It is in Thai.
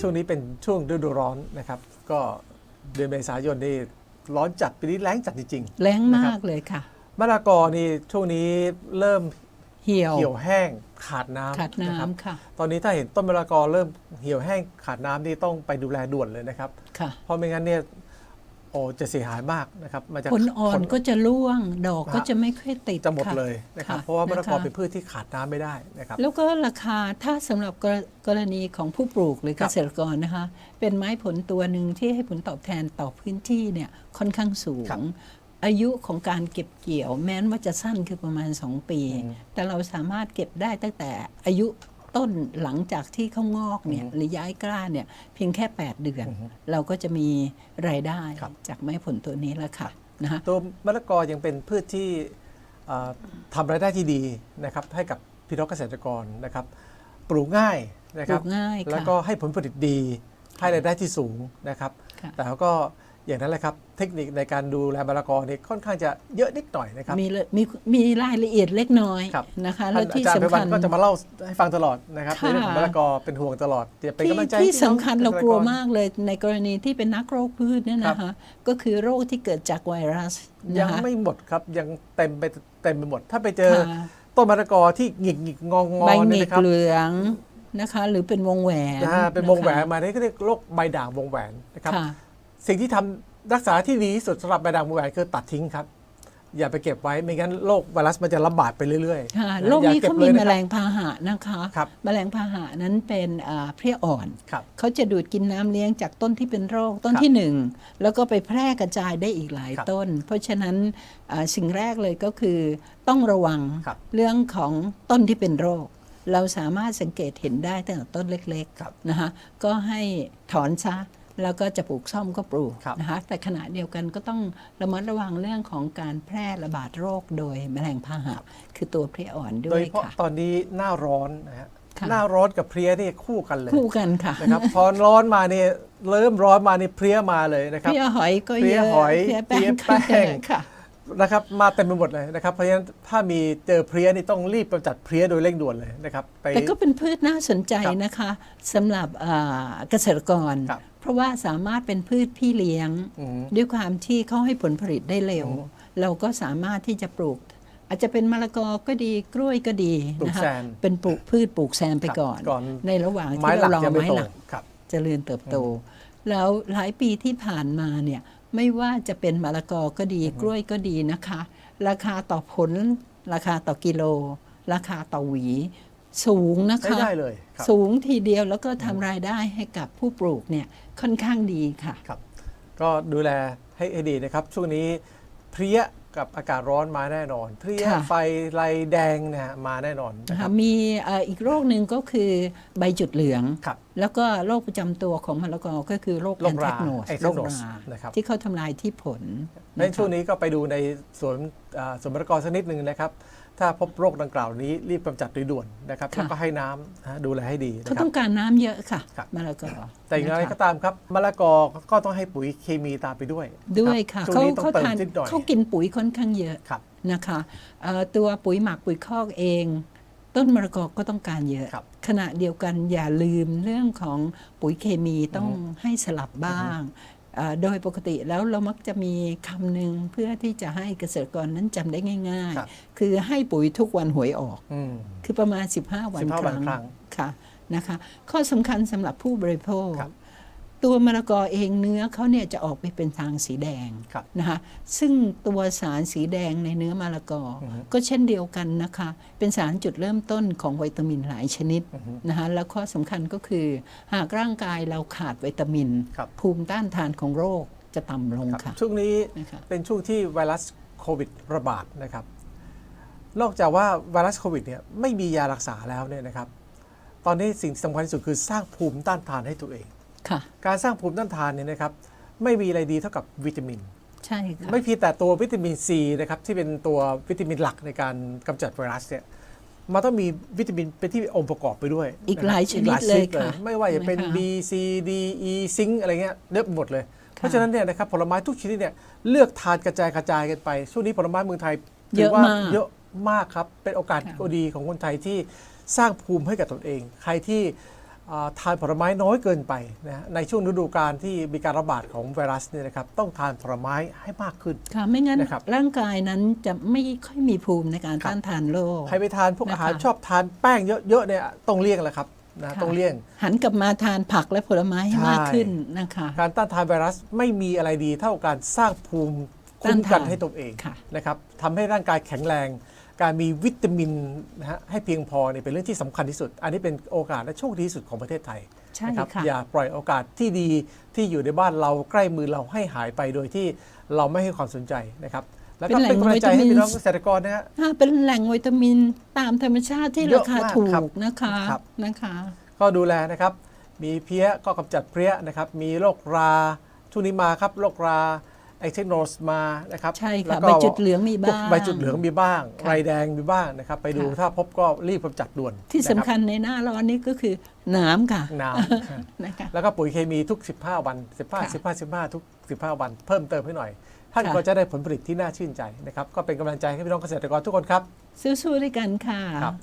ช่วงนี้เป็นช่วงฤดูร้อนนะครับ ก็เดือนเมษายนนี่ร้อนจัดปีนี้แล้งจัดจริงแรงนะครัมาบกเลยค่ะๆมะละกอนี่ช่วงนี้เริ่มเหี่ยวเหี่ยวแห้งขาดน้ำขาดะครับน้ำค่ะ ตอนนี้ถ้าเห็นต้นมะละกอเริ่มเหี่ยวแห้งขาดน้ำนี่ต้องไปดูแลด่วนเลยนะครับค่ะเพราะไม่งั้นเนี่ยโอ้จะเสียหายมากนะครับมันจะผลอ่อนผลก็จะร่วงดอกก็ฮะจะไม่ค่อยติดจะหมดค่เลยนะครับค่เพราะว่ามะละกอคเป็นพืชที่ขาดน้ำไม่ได้นะครับแล้วก็ราคาถ้าสำหรับกรกรณีของผู้ปลูกหรือคเกรับษตรกรนะคะ เป็นไม้ผลตัวหนึ่งที่ให้ผลตอบแทนต่อพื้นที่เนี่ยค่อนข้างสูครับงอายุของการเก็บเกี่ยว แม้นว่าจะสั้นคือประมาณ 2 ปีอืมแต่เราสามารถเก็บได้ตั้งแต่อายุ ต้นหลังจากที่เขางอกเนี่ยอืมหรือย้ายกล้าเนี่ยเพียงแค่ 8 เดือนอือฮึเราก็จะมีรายได้ครับจากไม้ผลตัวนี้แล้วค่ะนะคะตัวมะละกอยังเป็นพืชที่เอ่อทำรายได้ที่ดีนะครับให้กับพี่น้องเกษตรกรนะครับปลูกง่ายนะคปรัลูบกง่ายค่ะแล้วก็ให้ผลผลิตดีให้รายได้ที่สูงนะครับค่ะแต่ก็ อย่างนั้นแหละครับ เทคนิคในการดูแลมะละกอนี่ค่อนข้างจะเยอะนิดหน่อยนะครับ มีเลยมีมีรายละเอียดเล็กน้อยครับนะคะท่าและนอาที่จารย์ไพสำวัคันญก็จะมาเล่าให้ฟังตลอดนะครับค่ะในเรื่องของมะละกอเป็นห่วงตลอดจะเป็นที่กำลังใจที่ให้สำคัญเรากลัวพี่น้องมากเลยในกรณีที่เป็นนักโรคพืชเนี่ยนะคะก็คือโรคที่เกิดจากไวรัสยันะงคะไม่หมดครับยังเต็มไปเต็มไปหมด ถ้าไปเจอค่ะต้นมะละกอที่หงิกหงิกงองงอใบหเนี่งิยกนะครับเหลืองนะคะ หรือเป็นวงแหวนนะฮะเป็นวงแหวนะคะมาเนี่ยก็เรียกโรคใบด่างวงแหวนนะครับค่ะ สิ่งที่ทำรักษาที่ดีที่สุดสำหรับใบด่างวงแหวนคือตัดทิ้งครับ อย่าไปเก็บไว้ไม่งั้นโรคไวรัสมันจะระบาดไปเรื่อยค่ะๆะโรคนี้อย่เขาบมีลยแมนะลครับงพาหะนะคะครับแมลงพาหะนั้นเป็นอ่าเพลี้ยอ่อนครับเขาจะดูดกินน้ำเลี้ยงจากต้นที่เป็นโรคต้นครับที่หนึ่งแล้วก็ไปแพร่กระจายได้อีกหลายครับต้น เพราะฉะนั้นอ่าสิ่งแรกเลยก็คือต้องระวังครับเรื่องของต้นที่เป็นโรคเราสามารถสังเกตเห็นได้ตั้งแต่ต้นเล็กครับๆนะคะก็ให้ถอนซะ แล้วก็จะปลูกซ่อมก็ปลูกครับนะคะแต่ขณะเดียวกันก็ต้องระมัดระวังเรื่องของการแพร่ระบาดโรคโดยแมลงพาหะคือตัวเพลี้ยอ่อนด้โดวยยเฉพาะค่ะตอนนี้หน้าร้อนนะฮะค่ะหน้าร้อนกับเพลี้ยนี่คู่กันเลยคู่กันค่ะนะครับพอร้อนมาเนี่ยเริ่มร้อนมานี่เพลี้ยมาเลยนะครับเพลี้ยหอยก็เพลี้เยยอะหอยเพลี้ยแป้งเพลี้ยแป้งก็เยอะค่ะนะครับมาเต็มไปหมดเลยนะครับเพราะฉะนั้นถ้ามีเจอเพลี้ยนี่ต้องรีบกำจัดเพลี้ยโดยเร่งด่วนเลยนะครับไปแต่ก็เป็นพืชน่าสนใจครับนะคะสำหรับอ่าเกษตรกรครับ เพราะว่าสามารถเป็นพืชพี่เลี้ยงอืมด้วยความที่เขาให้ผลผลิตได้เร็ว เราก็สามารถที่จะปลูก อาจจะเป็นมะละกอก็ดีกล้วยก็ดีปลูกนะคะแซมเป็นปลูกพืชปลูกแซมไปครับก่อนก่อน ในระหว่างไม้ที่หลัเรากรอยังไม่ไม้โตหลักครับเจริญเติบโต แล้วหลายปีที่ผ่านมาเนี่ยไม่ว่าจะเป็นมะละกอก็ดีกล้วยก็ดีนะคะ ราคาต่อผล ราคาต่อกิโล ราคาต่อหวี สูงนะใช้คะได้เลยครับสูงทีเดียวแล้วก็ทำรายได้ให้กับผู้ปลูกเนี่ยค่อนข้างดีค่ะ ครับ ก็ดูแลให้ให้ดีนะครับ ช่วงนี้เพลี้ยกับอากาศร้อนมาแน่นอน เพลี้ยค่ะ ไฟลายแดงเนะฮะมาแน่นอนนะนะคคะรับมีเอ่ออีกโรคหนึ่งก็คือใบจุดเหลือง ครับ แล้วก็โรคประจำตัวของมะละกอก็คือโรคโรแอคนแทรากโนสแอนแทโรกคโนสรานะครับที่เขาทำลายที่ผลในช่วงนี้ก็ไปดูในสวนอ่าสวนมะละกอสักนิดหนึ่งนะครับ ถ้าพบโรคดังกล่าวนี้รีบกำจัดโดยด่วนนะครับค่ะแล้วก็ให้น้ำนะฮะดูแลให้ดีนะเขาครัต้บองการน้ำเยอะค่ะครับมะละกอแต่อย่างไรนะคะก็ตามครับมะละกอก็ต้องให้ปุ๋ยเคมีตามไปด้วย ด้วยค่ะช่วงเขานี้ต้องเติมเขาทานนิดหน่อยเขากินปุ๋ยค่อนข้างเยอะครับนะคะเอ่อตัวปุ๋ยหมักปุ๋ยคอกเอง ต้นมะละกอก็ต้องการเยอะ ครับขณะเดียวกันอย่าลืมเรื่องของปุ๋ยเคมีต้องอือฮึให้สลับบ้างเอ่อโดยปกติแล้วเรามักจะมีคำหนึ่งเพื่อที่จะให้เกษตรกรนั้นจำได้ง่าย ครับ ๆ คือให้ปุ๋ยทุกวันหวยออก อืม คือประมาณ 15 วัน15ควันรั้งครั้งค่ะนะคะ ข้อสำคัญสำหรับผู้บริโภค ครับ ตัวมะละกอเองเนื้อเขาเนี่ยจะออกไปเป็นทางสีแดงครับนะคะซึ่งตัวสารสีแดงในเนื้อมะละกอออฮึก็เช่นเดียวกันนะคะ เป็นสารจุดเริ่มต้นของวิตามินหลายชนิดอือฮึนะคะแล้วข้อสำคัญก็คือ หากร่างกายเราขาดวิตามินครับภูมิต้านทานของโรคจะต่ำลงครับค่ะช่วงนี้นะคะเป็นช่วงที่ไวรัสโควิดระบาดนะครับนอกจากว่าไวรัสโควิดเนี่ยไม่มียารักษาแล้วเนี่ยนะครับ ตอนนี้สิ่งสำคัญที่สุดคือสร้างภูมิต้านทานให้ตัวเองค่ะ การสร้างภูมิต้านทานเนี่ยนะครับไม่มีอะไรดีเท่ากับวิตามิน ใช่ค่ะไม่เพียงแต่ตัววิตามินซีนะครับที่เป็นตัววิตามินหลักในการกำจัดไวรัสเนี่ยมันต้องมีวิตามินเป็นที่องค์ประกอบไปด้วย อีกนะครับหลายชนิดเลยค่ะไม่ว่าจะเป็นนะคะ B C D E ซิงค์อะไรเงี้ยเยอะไปหมดเลย เพราะฉะนั้นเนี่ยนะครับผลไม้ทุกชนิดเนี่ยเลือกทานกระจายกระจายกันไปช่วงนี้ผลไม้เมืองไทยเยอะถืว่มากเยอะมากครับเป็นโอกาสค่ะดีของคนไทยที่สร้างภูมิให้กับตนเอง ใครที่อ่า ทานผลไม้น้อยเกินไปนะในช่วงฤดูกาลที่มีการระบาดของไวรัสเนี่ยนะครับต้องทานผลไม้ให้มากขึ้นค่ะไม่งั้นนะครับร่างกายนั้นจะไม่ค่อยมีภูมิในการครับต้านทานโรคใครไปทานพวกนะคะอาหารชอบทานแป้งเยอะๆเนี่ยต้องเลี่ยงแหละครับนะค่ะต้องเลี่ยง หันกลับมาทานผักและผลไม้ให้ใช่มากขึ้นนะคะการต้านทานไวรัสไม่มีอะไรดีเท่าการสร้างภูมิคุ้มกันต้านทานให้ตนเองค่ะนะครับทำให้ร่างกายแข็งแรง การมีวิตามินนะฮะให้เพียงพอเนี่ยเป็นเรื่องที่สำคัญที่สุด อันนี้เป็นโอกาสและโชคดีที่สุดของประเทศไทยใช่นะครัค่ะอย่าปล่อยโอกาสที่ดีที่อยู่ในบ้านเราใกล้มือเราให้หายไปโดยที่เราไม่ให้ความสนใจนะครับแล้วก็เป็นแหล่เป็นงกำลังใจให้วิตามินพี่น้องเกษตรกรนะฮะอ่าเป็นแหล่งวิตามินตามธรรมชาติที่เยราอะคามากถูครับกนะคะครับนะคะ ก็ดูแลนะครับ มีเพี้ยก็กำจัดเพลี้ยนะครับ มีโรคราช่วงนี้มาครับโรครา ไอเทคโนสมานะครับใช่แล้ค่ะวก็ใบจุดเหลืองมีพวกบ้างใบจุดเหลืองมีบ้างค่ะไรแดงมีบ้างนะครับ ไปดูค่ะถ้าพบก็รีบกำจัดด่วน ที่สำนะคัญในหน้าร้อนนี่ก็คือน้ำค่ะรับน้นะคะำแล้วก็ปุ๋ยเคมีทุก 15 วันค่ะ15 15 15 ทุก 15 วัน เพิ่มเติมให้หน่อย ท่านค่ะก็จะได้ผลผลิตที่น่าชื่นใจนะครับ ก็เป็นกำลังใจให้พี่น้องเกษตรกรทุกคนครับสู้ๆด้วยกันค่ะครับ